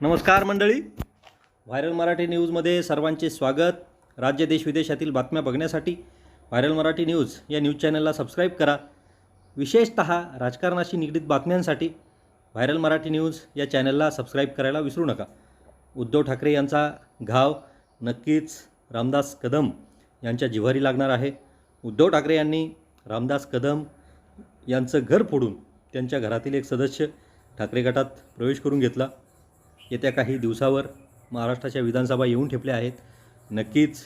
नमस्कार मंडळी. व्हायरल मराठी न्यूजमध्ये सर्वांचे स्वागत. राज्य देश विदेशातील बातम्या बघण्यासाठी व्हायरल मराठी न्यूज या न्यूज चॅनलला सबस्क्राईब करा. विशेषत राजकारणाशी निगडीत बातम्यांसाठी व्हायरल मराठी न्यूज या चॅनलला सबस्क्राईब करायला विसरू नका. उद्धव ठाकरे यांचा घाव नक्कीच रामदास कदम यांच्या जिव्हारी लागणार आहे. उद्धव ठाकरे यांनी रामदास कदम यांचं घर फोडून त्यांच्या घरातील एक सदस्य ठाकरे गटात प्रवेश करून घेतला. येत्या काही दिवसावर महाराष्ट्राच्या विधानसभा येऊन ठेपल्या आहेत. नक्कीच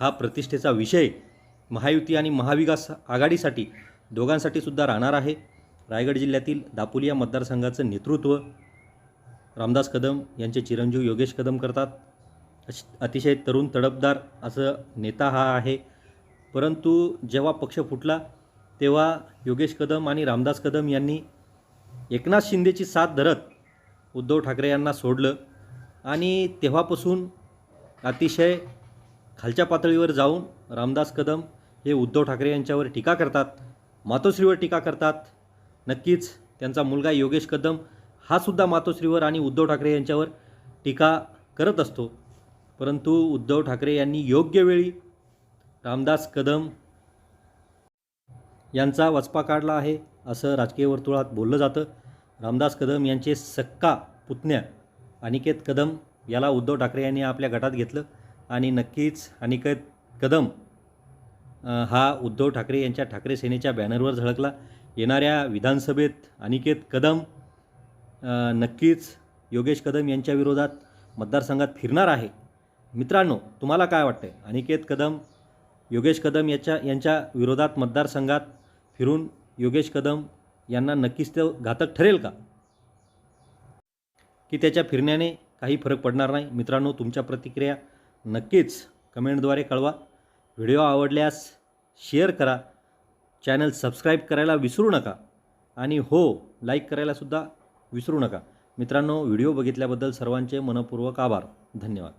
हा प्रतिष्ठेचा विषय महायुती आणि महाविकास आघाडीसाठी दोघांसाठी सुद्धा राहणार आहे. रायगड जिल्ह्यातील दापोली या मतदारसंघाचं नेतृत्व रामदास कदम यांचे चिरंजीव योगेश कदम करतात. अश- अतिशय तरुण तडफदार असं नेता हा आहे. परंतु जेव्हा पक्ष फुटला तेव्हा योगेश कदम आणि रामदास कदम यांनी एकनाथ शिंदेची साथ धरत उद्धव ठाकरे यांना सोडलं. आणि तेव्हापासून अतिशय खालच्या पातळीवर जाऊन रामदास कदम हे उद्धव ठाकरे यांच्यावर टीका करतात मातोश्रीवर टीका करतात. नक्कीच त्यांचा मुलगा योगेश कदम हा सुद्धा मातोश्रीवर आणि उद्धव ठाकरे यांच्यावर टीका करत असतो. परंतु उद्धव ठाकरे यांनी योग्य वेळी रामदास कदम यांचा वचपा काढला आहे असं राजकीय वर्तुळात बोललं जातं. रामदास कदम यांचे सक्का पुतण्या अनिकेत कदम याला उद्धव ठाकरे यांनी आपल्या गटात घेतलं. आणि नक्कीच अनिकेत कदम हा उद्धव ठाकरे यांच्या ठाकरे सेनेच्या बॅनरवर झळकला. येणाऱ्या विधानसभेत अनिकेत कदम नक्कीच योगेश कदम यांच्या विरोधात मतदारसंघात फिरणार आहे. मित्रांनो तुम्हाला काय वाटतं आहे अनिकेत कदम योगेश कदम याच्या यांच्या विरोधात मतदारसंघात फिरून योगेश कदम यांना नक्कीच ते घातक ठरेल का? की त्याच्या फिरण्याने काही फरक पडणार नाही. मित्रांनो तुमच्या प्रतिक्रिया नक्कीच कमेंटद्वारे कळवा. व्हिडिओ आवडल्यास शेअर करा. चॅनल सबस्क्राईब करायला विसरू नका. आणि हो लाईक करायलासुद्धा विसरू नका. मित्रांनो व्हिडिओ बघितल्याबद्दल सर्वांचे मनपूर्वक आभार. धन्यवाद.